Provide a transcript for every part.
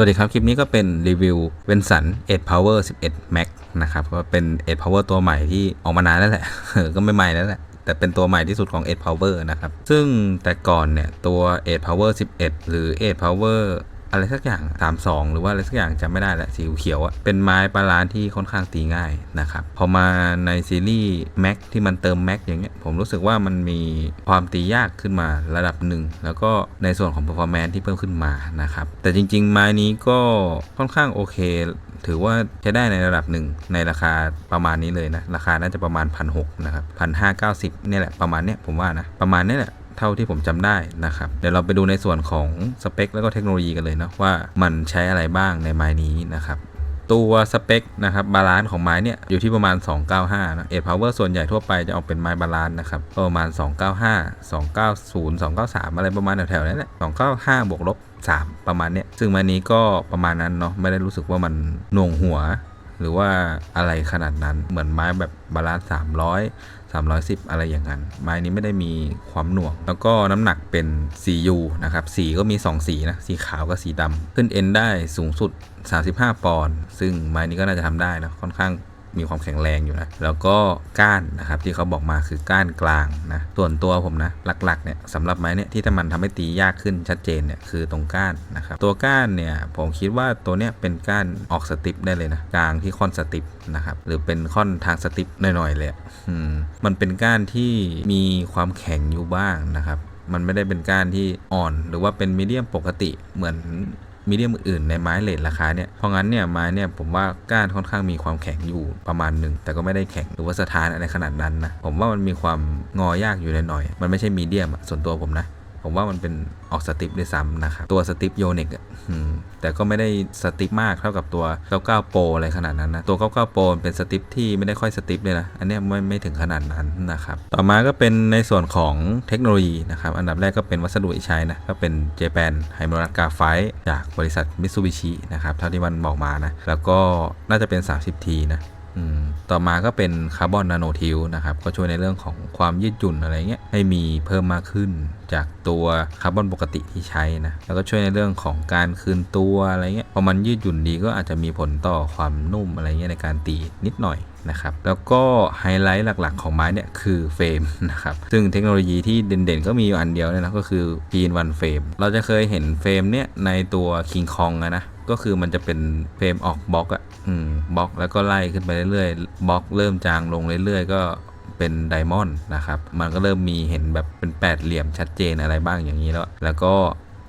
วัสดีครับ คลิปนี้ก็เป็นรีวิวเวนสัน8 Power 11 Max นะครับ ก็เป็น8 Power ตัวใหม่ที่ออกมานานแล้วแหละ ก็ไม่ใหม่แล้วแหละ แต่เป็นตัวใหม่ที่สุดของ8 Power นะครับ ซึ่งแต่ก่อนเนี่ย ตัว8 Power 11 หรือ8 Power อะไรสักอย่าง32หรือว่าอะไรสักอย่างจำไม่ได้แหละสีเขียวอะเป็นไม้ปลาลานที่ค่อนข้างตีง่ายนะครับพอมาในซีรีส์ Max ที่มันเติม Max อย่างเงี้ยผมรู้สึกว่ามันมีความตียากขึ้นมาระดับหนึ่งแล้วก็ในส่วนของ performance ที่เพิ่มขึ้นมานะครับแต่จริง ๆ ไม้นี้ก็ค่อนข้างโอเค ถือว่าใช้ได้ในระดับหนึ่งในราคาประมาณนี้เลยนะราคาน่าจะประมาณพันหนะครับพันห้าเก้าสิบเนี่ยแหละประมาณเนี้ยผมว่านะประมาณเนี้ยแหละ เท่าที่ผมจำได้นะครับ เดี๋ยวเราไปดูในส่วนของสเปคแล้วก็เทคโนโลยีกันเลยนะว่ามันใช้อะไรบ้างในไม้นี้นะครับตัวสเปคนะครับบาลานซ์ของไม้เนี่ยอยู่ที่ประมาณ 295นะเอ็ดพาวเวอร์ส่วนใหญ่ทั่วไปจะออกเป็นไม้บาลานซ์นะครับประมาณ 295 290 293 อะไรประมาณแถวๆนั้นแหละ295 บวกลบ 3 ประมาณเนี้ยซึ่งไม้นี้ก็ประมาณนั้นเนาะไม่ได้รู้สึกว่ามันหน่วงหัว หรือว่าอะไรขนาดนั้นเหมือนไม้แบบบาลานซ์300 310 อะไรอย่างนั้น ไม้นี้ไม่ได้มีความหน่วง แล้วก็น้ำหนักเป็น 4U นะครับ สีก็มี 2 สีนะ สีขาวกับสีดำ ขึ้นเอ็นได้สูงสุด 35 ปอนด์ ซึ่งไม้นี้ก็น่าจะทำได้นะ ค่อนข้าง มีความแข็งแรงอยู่นะ แล้วก็ก้านนะครับที่เขาบอกมาคือก้านกลางนะ ส่วนตัวผมนะหลักๆเนี่ยสำหรับไม้เนี่ยที่ถ้ามันทำให้ตียากขึ้นชัดเจนเนี่ยคือตรงก้านนะครับ ตัวก้านเนี่ยผมคิดว่าตัวเนี้ยเป็นก้านออกสติปได้เลยนะกลางที่ค่อนสติปนะครับหรือเป็นค่อนทางสติปหน่อยๆเลยอืมมันเป็นก้านที่มีความแข็งอยู่บ้างนะครับมันไม่ได้เป็นก้านที่อ่อน หรือว่าเป็นมีเดียมปกติเหมือน มีเดียมอื่นในไม้เลทราคาเนี่ย เพราะงั้นเนี่ยไม้เนี่ยผมว่าก้านค่อนข้างมีความแข็งอยู่ประมาณหนึ่ง แต่ก็ไม่ได้แข็งหรือว่าสถานอะไรขนาดนั้นนะ ผมว่ามันมีความงอยากอยู่หน่อยๆมันไม่ใช่มีเดียมส่วนตัวผมนะ ผมว่ามันเป็นออกสติปด้วยซ้ำนะครับ ตัวสติปโยเนกอะแต่ก็ไม่ได้สติปมากเท่ากับตัว 99โปรอะไรขนาดนั้นนะ ตัว 99โปรเป็นสติปที่ไม่ได้ค่อยสติปเลยนะ อันนี้ไม่ไม่ถึงขนาดนั้นนะครับ ต่อมาก็เป็นในส่วนของเทคโนโลยีนะครับ อันดับแรกก็เป็นวัสดุที่ใช้นะ ก็เป็นเจแปนไฮโมรัสกาไฟจากบริษัทมิตซูบิชินะครับ เท่าที่มันบอกมานะ แล้วก็น่าจะเป็น 30ทีนะ อืม ต่อมาก็เป็นคาร์บอนนาโนทิวนะครับ ก็ช่วยในเรื่องของความยืดหยุ่นอะไรเงี้ยให้มีเพิ่มมากขึ้นจากตัวคาร์บอนปกติที่ใช้นะแล้วก็ช่วยในเรื่องของการคืนตัวอะไรเงี้ยพอมันยืดหยุ่นดีก็อาจจะมีผลต่อความนุ่มอะไรเงี้ยในการตีนิดหน่อยนะครับแล้วก็ไฮไลท์หลักๆของไม้เนี่ยคือเฟรมนะครับซึ่งเทคโนโลยีที่เด่นๆ ก็มีอยู่อันเดียวเนี่ยนะก็คือ p in 1 frame เราจะเคยเห็นเฟรมเนี่ยในตัว King Kong อะนะ ก็คือมันจะเป็นเฟรมออกบล็อกอะอืมบล็อกแล้วก็ไล่ขึ้นไปเรื่อยๆบล็อกเริ่มจางลงเรื่อยๆ ก็เป็นไดมอนด์นะครับ มันก็เริ่มมีเห็นแบบเป็นแปดเหลี่ยมชัดเจนอะไรบ้างอย่างนี้แล้ว แล้วก็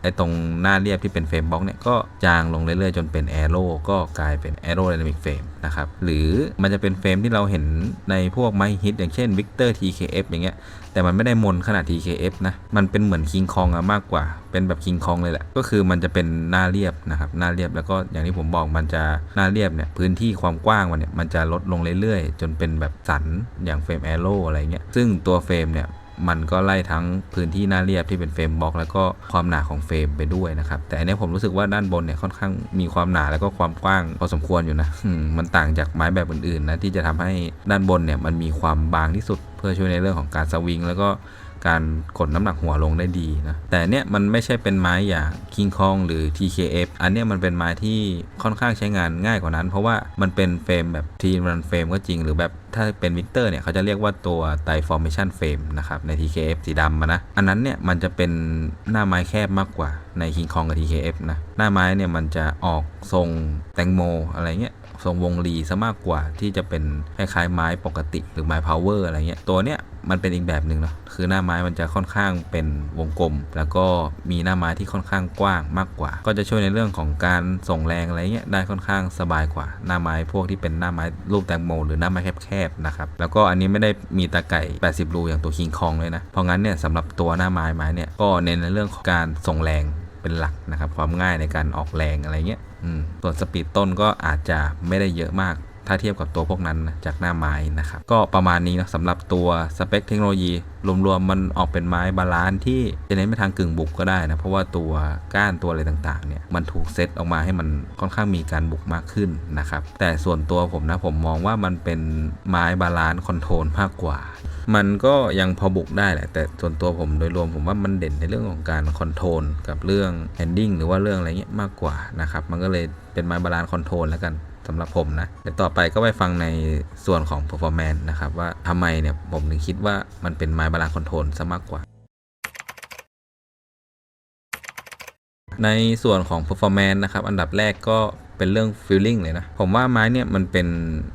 ไอ้ตรงหน้าเรียบที่เป็นเฟรมบล็อกเนี่ยก็จางลงเรื่อยๆ จนเป็นแอโร่ก็กลายเป็นแอโร่ไดนามิกเฟรมนะครับหรือมันจะเป็นเฟรมที่เราเห็นในพวกไม้ฮิตอย่างเช่น Victor TKF อย่างเงี้ยแต่มันไม่ได้มนขนาด TKF นะมันเป็นเหมือนคิงคองอะมากกว่า เป็นแบบคิงคองเลยแหละก็คือมันจะเป็นหน้าเรียบนะครับหน้าเรียบแล้วก็อย่างที่ผมบอกมันจะหน้าเรียบเนี่ยพื้นที่ความกว้างมันเนี่ยมันจะลดลงเรื่อยๆ จนเป็นแบบสันอย่างเฟรมแอโร่อะไรเงี้ยซึ่งตัวเฟรมเนี่ย มันก็ไล่ทั้งพื้นที่หน้าเรียบที่เป็นเฟรมบล็อก แล้วก็ความหนาของเฟรมไปด้วยนะครับ แต่อันนี้ผมรู้สึกว่าด้านบนเนี่ยค่อนข้างมีความหนาแล้วก็ความกว้างพอสมควรอยู่นะมันต่างจากไม้แบบอื่นๆนะที่จะทำให้ด้านบนเนี่ยมันมีความบางที่สุด เพื่อช่วยในเรื่องของการสวิง แล้วก็ การกดน้ำหนักหัวลงได้ดีนะ แต่เนี้ยมันไม่ใช่เป็นไม้อย่าง King Kong หรือ TKF อันเนี้ยมันเป็นไม้ที่ค่อนข้างใช้งานง่ายกว่านั้น เพราะว่ามันเป็นเฟรมแบบทีมันเฟรมก็จริงหรือแบบถ้าเป็นวิกเตอร์เนี่ยเขาจะเรียกว่าตัวไ i ฟอร์เมชันเฟรมนะครับใน TKF สีดำนะ อันนั้นเนี่ยมันจะเป็นหน้าไม้แคบมากกว่าใน King Kong กับ TKF นะ หน้าไม้เนี่ยมันจะออกทรงแตงโมอะไรเงี้ยทรงวงรีซะมากกว่าที่จะเป็นคล้ายๆไม้ปกติหรือไม้พาวเวอร์อะไรเงี้ยตัวเนี้ย มันเป็นอีกแบบหนึ่งเนาะคือหน้าไม้มันจะค่อนข้างเป็นวงกลม แล้วก็มีหน้าไม้ที่ค่อนข้างกว้างมากกว่า ก็จะช่วยในเรื่องของการส่งแรงอะไรเงี้ยได้ค่อนข้างสบายกว่า หน้าไม้พวกที่เป็นหน้าไม้รูปแตงโมหรือหน้าไม้แคบๆนะครับแล้วก็อันนี้ไม่ได้มีตะไก่ 80 รูอย่างตัวคิงคองเลยนะเพราะงั้นเนี่ยสำหรับตัวหน้าไม้ไม้เนี่ยก็เน้นในเรื่องของการส่งแรงเป็นหลักนะครับความง่ายในการออกแรงอะไรเงี้ยอืมส่วนสปีดต้นก็อาจจะไม่ได้เยอะมาก ถ้าเทียบกับตัวพวกนั้นนะจากหน้าไม้นะครับ ก็ประมาณนี้นะสำหรับตัวสเปคเทคโนโลยี รวมๆมันออกเป็นไม้บาลานซ์ที่จะเน้นไปทางกึ่งบุกก็ได้นะ เพราะว่าตัวก้านตัวอะไรต่างๆเนี่ยมันถูกเซตออกมาให้มันค่อนข้างมีการบุกมากขึ้นนะครับ แต่ส่วนตัวผมนะผมมองว่ามันเป็นไม้บาลานซ์คอนโทรลมากกว่ามันก็ยังพอบุกได้แหละ แต่ส่วนตัวผมโดยรวมผมว่ามันเด่นในเรื่องของการคอนโทรลกับเรื่องแฮนดิ้งหรือว่าเรื่องอะไรเงี้ยมากกว่านะครับ มันก็เลยเป็นไม้บาลานซ์คอนโทรลแล้วกัน สำหรับผมนะเดี๋ยวต่อไปก็ไปฟังในส่วนของ performance นะครับ ว่าทำไมเนี่ยผมถึงคิดว่ามันเป็นไม้บาลานซ์คอนโทรลซะมากกว่า ในส่วนของ performance นะครับ อันดับแรกก็เป็นเรื่อง feeling เลยนะ ผมว่าไม้เนี่ยมันเป็น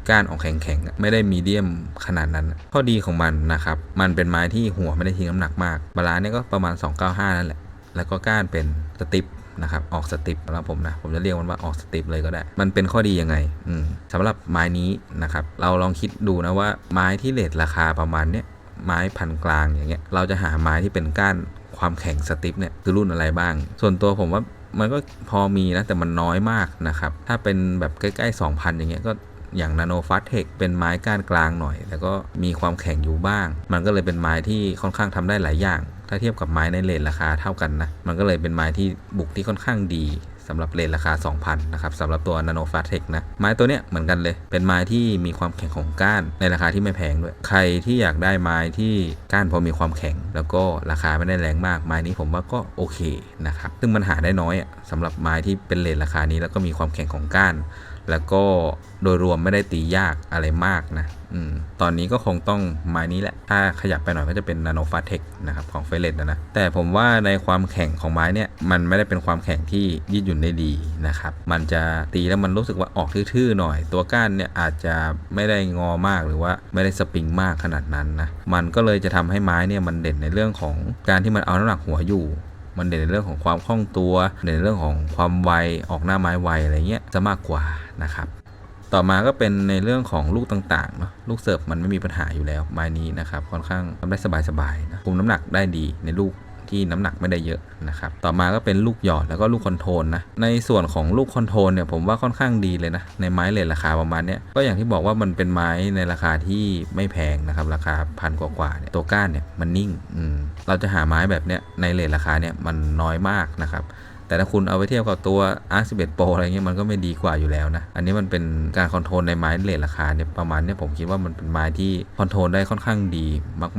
ก้านออกแข็งๆ ไม่ได้มีเดียมขนาดนั้น ข้อดีของมันนะครับ มันเป็นไม้ที่หัวไม่ได้ทิ้งน้ำหนักมาก บาลานซ์เนี่ยก็ประมาณ 295 นั่นแหละ แล้วก็ก้านเป็นสติป นะครับออกสติปสำหรับผมนะผมจะเรียกมันว่าออกสติปเลยก็ได้ มันเป็นข้อดียังไงอืมสำหรับไม้นี้นะครับเราลองคิดดูนะว่าไม้ที่เลทราคาประมาณเนี้ยไม้พันกลางอย่างเงี้ยเราจะหาไม้ที่เป็นก้านความแข็งสติปเนี่ยคือรุ่นอะไรบ้าง ส่วนตัวผมว่ามันก็พอมีนะแต่มันน้อยมากนะครับ ถ้าเป็นแบบใกล้ๆ 2,000 อย่างเงี้ยก็อย่างนาโนฟัตเทคเป็นไม้ก้านกลางหน่อย แล้วก็มีความแข็งอยู่บ้าง มันก็เลยเป็นไม้ที่ค่อนข้างทำได้หลายอย่าง ถ้าเทียบกับไม้ในเลนราคาเท่ากันนะ มันก็เลยเป็นไม้ที่บุกที่ค่อนข้างดีสำหรับเลนราคา 2,000 นะครับสำหรับตัว Nano f a t e c นะ ไม้ตัวเนี้ยเหมือนกันเลย เป็นไม้ที่มีความแข็งของก้าน ในราคาที่ไม่แพงด้วย ใครที่อยากได้ไม้ที่ก้านพอมีความแข็ง แล้วก็ราคาไม่ได้แรงมาก ไม้นี้ผมว่าก็โอเคนะครับ ซึ่งมันหาได้น้อยอะสำหรับไม้ที่เป็นเลนราคานี้แล้วก็มีความแข็งของก้าน แล้วก็โดยรวมไม่ได้ตียากอะไรมากนะอตอนนี้ก็คงต้องไม้นี้แหละ ถ้าขยับไปหน่อยก็จะเป็น Nano f a t e c นะครับของเฟเลตนะนะ แต่ผมว่าในความแข็งของไม้เนี่ยมันไม่ได้เป็นความแข็งที่ยืดหยุ่นได้ดีนะครับ มันจะตีแล้วมันรู้สึกว่าออกทื่อๆหน่อย ตัวก้านเนี่ยอาจจะไม่ได้งอมากหรือว่าไม่ได้สปริงมากขนาดนั้นนะ มันก็เลยจะทำให้ไม้เนี่ยมันเด่นในเรื่องของการที่มันเอาน้ำหนักหัวอยู่ มันเด่นในเรื่องของความคล่องตัว เด่นในเรื่องของความไวออกหน้าไม้ไวอะไรเงี้ยจะมากกว่านะครับต่อมาก็เป็นในเรื่องของลูกต่างๆเนาะลูกเสิร์ฟมันไม่มีปัญหาอยู่แล้วไม้นี้นะครับค่อนข้างทำได้สบายๆนะคุมน้ำหนักได้ดีในลูก ที่น้ำหนักไม่ได้เยอะนะครับต่อมาก็เป็นลูกหยอดแล้วก็ลูกคอนโทรลนะในส่วนของลูกคอนโทรลเนี่ยผมว่าค่อนข้างดีเลยนะในไม้เลทราคาประมาณเนี้ยก็อย่างที่บอกว่ามันเป็นไม้ในราคาที่ไม่แพงนะครับราคาพันกว่าๆเนี่ยตัวก้านเนี่ยมันนิ่งอืมเราจะหาไม้แบบเนี้ยในเลทราคาเนี่ยมันน้อยมากนะครับแต่ถ้าคุณเอาไปเทียบกับตัว R11 Pro อะไรเงี้ยมันก็ไม่ดีกว่าอยู่แล้วนะ อันนี้มันเป็นการคอนโทรลในไม้เลทราคาเนี่ยประมาณเนี้ยผมคิดว่ามันเป็นไม้ที่คอนโทรลได้ค่อนข้างดี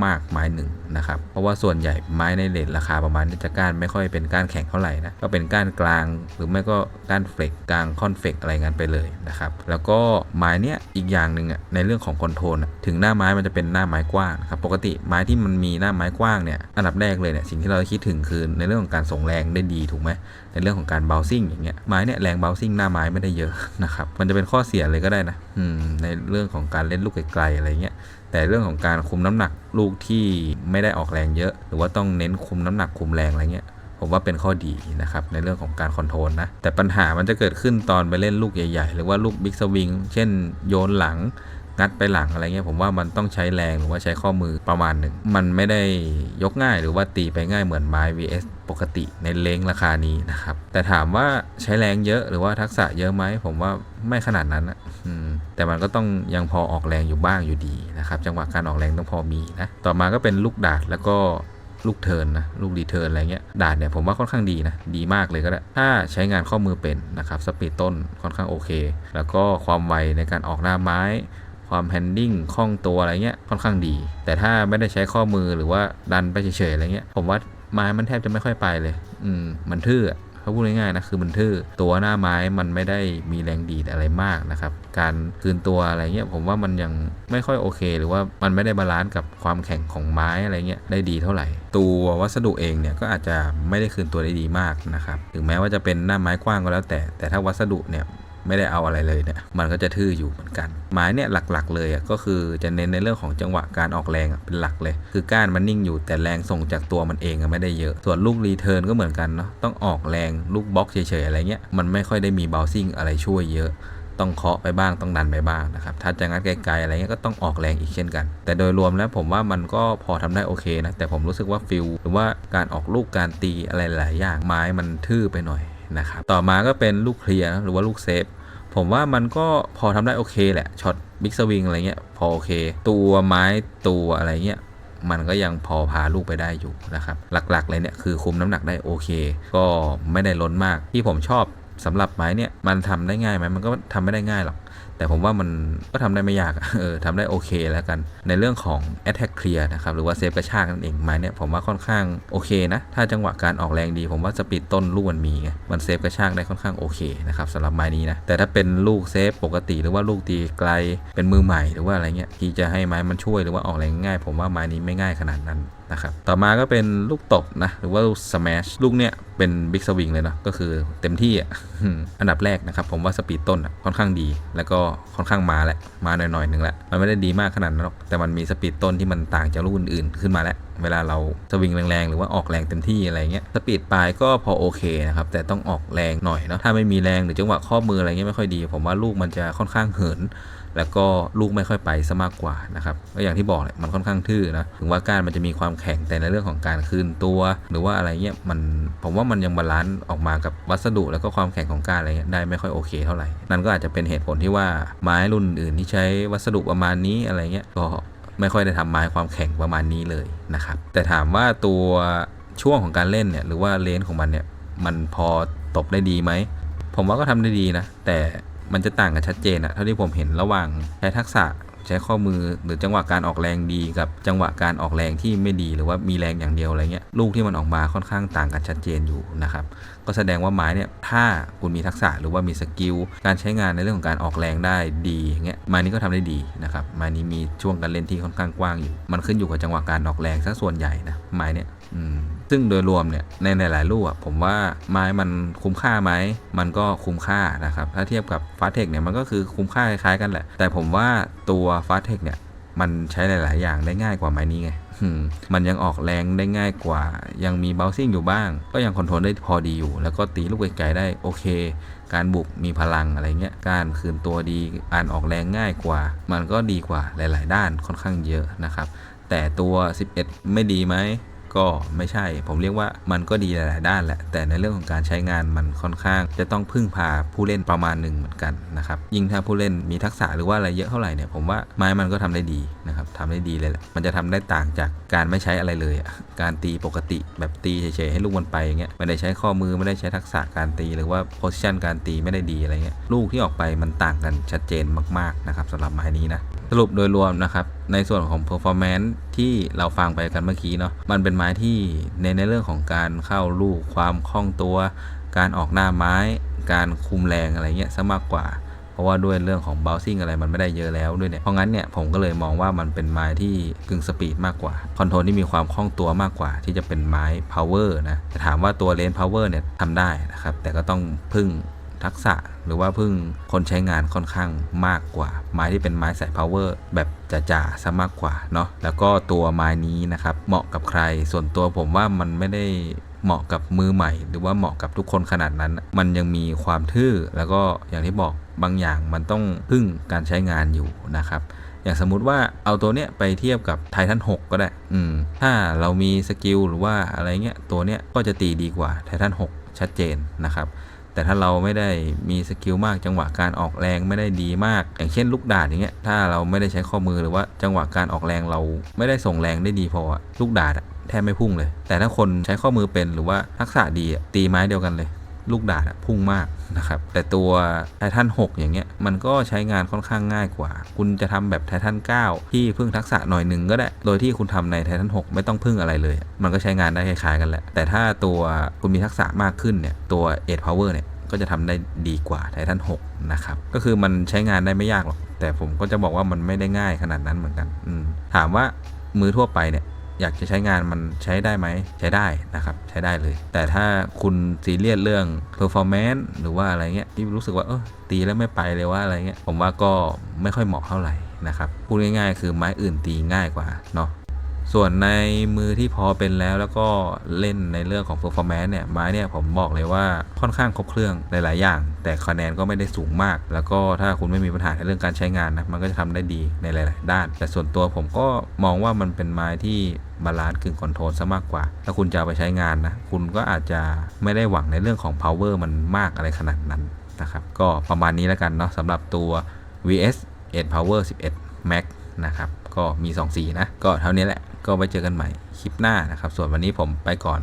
มาก ๆ ไม้หนึ่งนะครับ เพราะว่าส่วนใหญ่ไม้ในเลทราคาประมาณนี้จะก้านไม่ค่อยเป็นก้านแข็งเท่าไหร่นะ ก็เป็นก้านกลาง หรือไม่ก็ก้านเฟกกลางคอนเฟกอะไรเงี้ยไปเลยนะครับ แล้วก็ไม้เนี้ยอีกอย่างหนึ่งอะในเรื่องของคอนโทรลอะถึงหน้าไม้มันจะเป็นหน้าไม้กว้างครับ ปกติไม้ที่มันมีหน้าไม้กว้างเนี่ย อันดับแรกเลยเนี่ยสิ่งที่เราคิดถึงคือในเรื่องของการส่งแรงได้ดีถูกไหมในเรื่องของการเบลซิ่งอย่างเงี้ย ไม้เนี่ยแรงเบลซิ่งหน้าไม้ไม่ได้เยอะนะครับ มันจะเป็นข้อเสียเลยก็ได้นะ อืม ในเรื่องของการเล่นลูกไกลๆอะไรเงี้ย แต่เรื่องของการคุมน้ำหนักลูกที่ไม่ได้ออกแรงเยอะ หรือว่าต้องเน้นคุมน้ำหนักคุมแรงอะไรเงี้ยผมว่าเป็นข้อดีนะครับในเรื่องของการคอนโทรลนะแต่ปัญหามันจะเกิดขึ้นตอนไปเล่นลูกใหญ่ๆ หรือว่าลูกบิ๊กสวิงเช่นโยนหลังงัดไปหลังอะไรเงี้ยผมว่ามันต้องใช้แรงหรือว่าใช้ข้อมือประมาณหนึ่ง มันไม่ได้ยกง่ายหรือว่าตีไปง่ายเหมือนไม้ vs ปกติในเลงราคานี้นะครับ แต่ถามว่าใช้แรงเยอะหรือว่าทักษะเยอะไหมผมว่าไม่ขนาดนั้นนะแต่มันก็ต้องยังพอออกแรงอยู่บ้างอยู่ดีนะครับจังหวะการออกแรงต้องพอมีนะต่อมาก็เป็นลูกดาดแล้วก็ลูกเทินนะลูกดีเทินอะไรเงี้ยดาดเนี่ยผมว่าค่อนข้างดีนะดีมากเลยก็ได้ถ้าใช้งานข้อมือเป็นนะครับสปีดต้นค่อนข้างโอเค แล้วก็ความไวในการออกหน้าไม้ ความแฮนดิ้งคล่องตัวอะไรเงี้ยค่อนข้างดี แต่ถ้าไม่ได้ใช้ข้อมือหรือว่าดันไปเฉยๆอะไรเงี้ยผมว่า ไม้มันแทบจะไม่ค่อยไปเลย อืม มันทื่อเขาพูดง่ายๆนะคือมันทื่อตัวหน้าไม้มันไม่ได้มีแรงดีดอะไรมากนะครับ การคืนตัวอะไรเงี้ยผมว่ามันยังไม่ค่อยโอเค หรือว่ามันไม่ได้บาลานซ์กับความแข็งของไม้อะไรเงี้ยได้ดีเท่าไหร่ ตัววัสดุเองเนี่ยก็อาจจะไม่ได้คืนตัวได้ดีมากนะครับถึงแม้ว่าจะเป็นหน้าไม้กว้างก็แล้วแต่แต่ถ้าวัสดุเนี่ย ไม่ได้เอาอะไรเลยเนี่ยมันก็จะทื่ออยู่เหมือนกัน ไม้เนี่ยหลักๆ เลยอะก็คือจะเน้นในเรื่องของจังหวะการออกแรงเป็นหลักเลย คือก้านมันนิ่งอยู่แต่แรงส่งจากตัวมันเองอะไม่ได้เยอะ ส่วนลูกรีเทิร์นก็เหมือนกันเนาะต้องออกแรงลูกบล็อกเฉยๆอะไรเงี้ยมันไม่ค่อยได้มีเบลซิ่งอะไรช่วยเยอะต้องเคาะไปบ้างต้องดันไปบ้างนะครับ ถ้าจะงัดไกลๆอะไรเงี้ยก็ต้องออกแรงอีกเช่นกัน แต่โดยรวมแล้วผมว่ามันก็พอทำได้โอเคนะ แต่ผมรู้สึกว่าฟิลหรือว่าการออกลูกการตีอะไรหลายอย่างไม้มันทื่อไปหน่อยนะครับ ต่อมาก็เป็นลูกเคลียร์หรือว่าลูกเซฟ ผมว่ามันก็พอทำได้โอเคแหละช็อตบิ๊กสวิงอะไรเงี้ยพอโอเค ตัวไม้ตัวอะไรเงี้ยมันก็ยังพอพาลูกไปได้อยู่นะครับ หลักๆเลยเนี่ยคือคุมน้ำหนักได้โอเค ก็ไม่ได้ล้นมากที่ผมชอบ สำหรับไม้เนี่ยมันทำได้ง่ายไหมมันก็ทำไม่ได้ง่ายหรอก แต่ผมว่ามันก็ทำได้ไม่ยากเออทำได้โอเคแล้วกัน ในเรื่องของ attack clear นะครับ หรือว่าเซฟกระชากนั่นเองไม้เนี่ยผมว่าค่อนข้างโอเคนะ ถ้าจังหวะการออกแรงดี ผมว่าสปีดต้นลูกมันมีไงมันเซฟกระชากได้ค่อนข้างโอเคนะครับสำหรับไม้นี้นะแต่ถ้าเป็นลูกเซฟปกติหรือว่าลูกตีไกลเป็นมือใหม่หรือว่าอะไรเงี้ยที่จะให้ไม้มันช่วยหรือว่าออกแรงง่าย ผมว่าไม้นี้ไม่ง่ายขนาดนั้น นะครับต่อมาก็เป็นลูกตบนะหรือว่าลูกสแมชลูกเนี้ยเป็นบิ๊กสวิงเลยเนาะก็คือเต็มที่อะอันดับแรกนะครับผมว่าสปีดต้นอะค่อนข้างดี แล้วก็ค่อนข้างมาแหละมาหน่อยๆหนึ่งแหละมันไม่ได้ดีมากขนาดนั้นหรอกแต่มันมีสปีดต้นที่มันต่างจากลูกอื่นๆขึ้นมาแล้วเวลาเราสวิงแรงๆ หรือว่าออกแรงเต็มที่อะไรเงี้ยสปีดปลายก็พอโอเคนะครับแต่ต้องออกแรงหน่อยเนาะถ้าไม่มีแรงหรือจังหวะข้อมืออะไรเงี้ยไม่ค่อยดี ผมว่าลูกมันจะค่อนข้างเหิน แล้วก็ลูกไม่ค่อยไปซะมากกว่านะครับก็อย่างที่บอกแหละมันค่อนข้างทื่อนะถึงว่าก้านมันจะมีความแข็งแต่ในเรื่องของการคืนตัว หรือว่าอะไรเงี้ยมันผมว่ามันยังบาลานซ์ออกมากับวัสดุแล้วก็ความแข็งของก้านอะไรเงี้ยได้ไม่ค่อยโอเคเท่าไหร่นั่นก็อาจจะเป็นเหตุผลที่ว่าไม้รุ่นอื่นที่ใช้วัสดุประมาณนี้อะไรเงี้ยก็ไม่ค่อยได้ทำไม้ความแข็งประมาณนี้เลยนะครับแต่ถามว่าตัวช่วงของการเล่นเนี่ยหรือว่าเลนของมันเนี่ยมันพอตบได้ดีไหมผมว่าก็ทำได้ดีนะ แต่ มันจะต่างกันชัดเจนอะเท่าที่ผมเห็นระหว่างใช้ทักษะใช้ข้อมือหรือจังหวะการออกแรงดีกับจังหวะการออกแรงที่ไม่ดีหรือว่ามีแรงอย่างเดียวอะไรเงี้ยลูกที่มันออกมาค่อนข้างต่างกันชัดเจนอยู่นะครับก็แสดงว่าไม้เนี่ยถ้าคุณมีทักษะหรือว่ามีสกิลการใช้งานในเรื่องของการออกแรงได้ดีเงี้ยไม้นี้ก็ทำได้ดีนะครับไม้นี้มีช่วงการเล่นที่ค่อนข้างกว้างอยู่มันขึ้นอยู่กับจังหวะการออกแรงซะส่วนใหญ่นะไม้เนี่ยอืม ซึ่งโดยรวมเนี่ยในหลายๆลูกอะผมว่าไม้มันคุ้มค่าไหมมันก็คุ้มค่านะครับถ้าเทียบกับฟาสเทคเนี่ยมันก็คือคุ้มค่าคล้ายๆกันแหละ แต่ผมว่าตัวฟาสเทคเนี่ยมันใช้หลาย ๆ อย่างได้ง่ายกว่าไม้นี้ไงมมันยังออกแรงได้ง่ายกว่า ยังมีเบลซิ่งอยู่บ้าง ก็ยังคอนโทรลได้พอดีอยู่ แล้วก็ตีลูกไกลๆได้โอเค การบุกมีพลังอะไรเงี้ย การคืนตัวดี การออกแรงง่ายกว่า มันก็ดีกว่าหลาย ๆ ด้านค่อนข้างเยอะนะครับ แต่ตัว 11 ไม่ดีไหม ก็ไม่ใช่ ผมเรียกว่ามันก็ดีหลายๆด้านแหละ แต่ในเรื่องของการใช้งานมันค่อนข้าง จะต้องพึ่งพาผู้เล่นประมาณหนึ่งเหมือนกันนะครับยิ่งถ้าผู้เล่นมีทักษะหรือว่าอะไรเยอะเท่าไหร่เนี่ยผมว่าไม้มันก็ทำได้ดีนะครับทำได้ดีเลยแหละมันจะทำได้ต่างจากการไม่ใช้อะไรเลยการตีปกติแบบตีเฉยๆให้ลูกมันไปอย่างเงี้ยไม่ได้ใช้ข้อมือไม่ได้ใช้ทักษะการตีหรือว่าโพสิชันการตีไม่ได้ดีอะไรเงี้ยลูกที่ออกไปมันต่างกันชัดเจนมากๆนะครับสำหรับไม้นี้นะ สรุปโดยรวมนะครับ ในส่วนของ performance ที่เราฟังไปกันเมื่อกี้เนาะมันเป็นไม้ที่ในในเรื่องของการเข้าลูกความคล่องตัว การออกหน้าไม้ การคุมแรงอะไรเงี้ยซะมากกว่า เพราะว่าด้วยเรื่องของ bouncing อะไรมันไม่ได้เยอะแล้วด้วยเนี่ยเพราะงั้นเนี่ยผมก็เลยมองว่ามันเป็นไม้ที่กึ่งสปีดมากกว่าคอนโทรลที่มีความคล่องตัวมากกว่า ที่จะเป็นไม้ power นะแต่ถามว่าตัวเลน power เนี่ยทำได้นะครับแต่ก็ต้องพึ่ง ทักษะหรือว่าพึ่งคนใช้งานค่อนข้างมากกว่า ไม้ที่เป็นไม้สาย power แบบจ๋าๆซะมากกว่าเนาะแล้วก็ตัวไม้นี้นะครับเหมาะกับใครส่วนตัวผมว่ามันไม่ได้เหมาะกับมือใหม่ หรือว่าเหมาะกับทุกคนขนาดนั้น มันยังมีความทื่อแล้วก็อย่างที่บอกบางอย่างมันต้องพึ่งการใช้งานอยู่นะครับอย่างสมมุติว่าเอาตัวเนี้ยไปเทียบกับไททัน6 ก็ได้ อืม ถ้าเรามีสกิลหรือว่าอะไรเงี้ย ตัวเนี้ยก็จะตีดีกว่าไททัน6 ชัดเจนนะครับ แต่ถ้าเราไม่ได้มีสกิลมากจังหวะการออกแรงไม่ได้ดีมาก อย่างเช่นลูกดาดอย่างเงี้ยถ้าเราไม่ได้ใช้ข้อมือหรือว่าจังหวะการออกแรงเราไม่ได้ส่งแรงได้ดีพอลูกดาดแทบไม่พุ่งเลย แต่ถ้าคนใช้ข้อมือเป็นหรือว่าทักษะดีตีไม้เดียวกันเลย ลูกดาดพุ่งมาก นะครับ แต่ตัวไททัน6อย่างเงี้ยมันก็ใช้งานค่อนข้างง่ายกว่า คุณจะทำแบบไททัน9ที่พึ่งทักษะหน่อยหนึ่งก็ได้ โดยที่คุณทำในไททัน6ไม่ต้องพึ่งอะไรเลย มันก็ใช้งานได้คล้ายๆกันแหละ แต่ถ้าตัวคุณมีทักษะมากขึ้นเนี่ยตัว8 power เนี่ยก็จะทำได้ดีกว่าไททัน6นะครับ ก็คือมันใช้งานได้ไม่ยากหรอก แต่ผมก็จะบอกว่ามันไม่ได้ง่ายขนาดนั้นเหมือนกัน ถามว่ามือทั่วไปเนี่ย อยากจะใช้งานมันใช้ได้ไหมใช้ได้นะครับใช้ได้เลย แต่ถ้าคุณซีเรียสเรื่อง performance หรือว่าอะไรเงี้ยที่รู้สึกว่าเออตีแล้วไม่ไปเลยว่าอะไรเงี้ยผมว่าก็ไม่ค่อยเหมาะเท่าไหร่นะครับพูดง่ายๆ คือไม้อื่นตีง่ายกว่าเนาะส่วนในมือที่พอเป็นแล้วแล้วก็เล่นในเรื่องของ performance เนี่ยไม้เนี่ยผมบอกเลยว่าค่อนข้างครบเครื่องหลาย ๆ อย่าง แต่คะแนนก็ไม่ได้สูงมาก แล้วก็ถ้าคุณไม่มีปัญหาในเรื่องการใช้งานนะมันก็จะทำได้ดีในหลาย ๆ ด้าน แต่ส่วนตัวผมก็มองว่ามันเป็นไม้ที่ บาลานซ์กึ่งคอนโทรลซะมากกว่า ถ้าคุณจะไปใช้งานนะ คุณก็อาจจะไม่ได้หวังในเรื่องของ power มันมากอะไรขนาดนั้นนะครับ ก็ประมาณนี้แล้วกันเนาะสำหรับตัว VS 8 Power 11 Max นะครับ ก็มี 2 สีนะ ก็เท่านี้แหละ ก็ไว้เจอกันใหม่คลิปหน้านะครับ ส่วนวันนี้ผมไปก่อน